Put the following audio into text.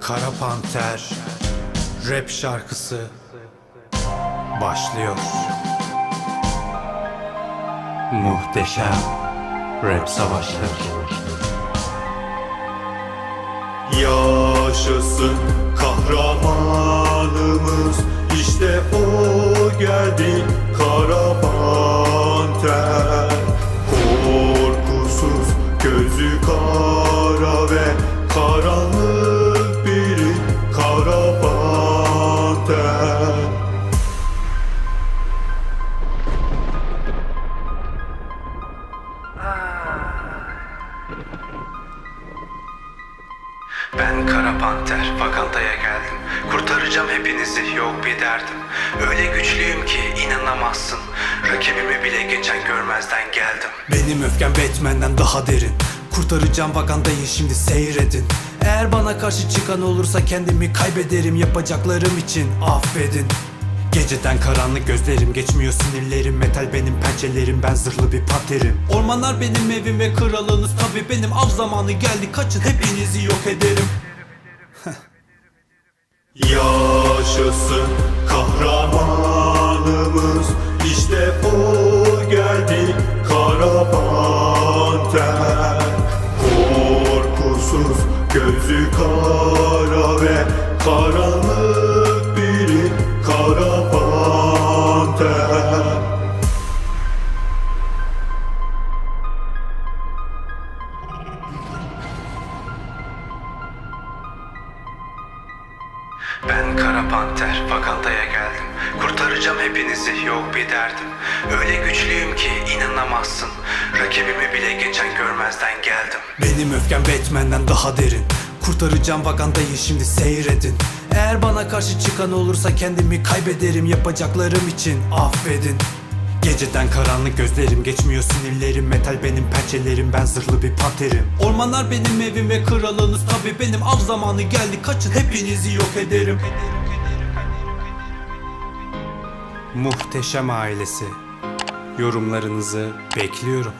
Kara Panter Rap şarkısı başlıyor. Muhteşem Rap Savaşları Yaşasın kahramanımız. İşte o geldi Ben Kara Panter, Vakanta'ya geldim. Kurtaracağım hepinizi, yok bir derdim. Öyle güçlüyüm ki inanamazsın. Rakibimi bile geçen görmezden geldim. Benim öfkem Batman'den daha derin Kurtaracağım Wakanda'yı şimdi seyredin Eğer bana karşı çıkan olursa kendimi kaybederim Yapacaklarım için affedin Geceden karanlık gözlerim geçmiyor sinirlerim. Metal benim pençelerim ben zırhlı bir panterim Ormanlar benim evim ve kralınız. Tabi benim Av zamanı geldi. Kaçın hepinizi yok ederim. Yaşasın kahramanımız. İşte o geldi kara panter Korkusuz gözü kara ve karanlık Ben Kara Panter, Vakanta'ya geldim. Kurtaracağım hepinizi, yok bir derdim. Öyle güçlüyüm ki inanamazsın. Rakibimi bile geçen görmezden geldim. Benim öfkem Batman'den daha derin Kurtaracağım Wakanda'yı şimdi seyredin Eğer bana karşı çıkan olursa kendimi kaybederim Yapacaklarım için affedin Geceden karanlık gözlerim geçmiyor sinirlerim. Metal benim pençelerim ben zırhlı bir panterim. Ormanlar benim evim ve kralınız tabi benim. Av zamanı geldi kaçın hepinizi yok ederim. Muhteşem ailesi. Yorumlarınızı bekliyorum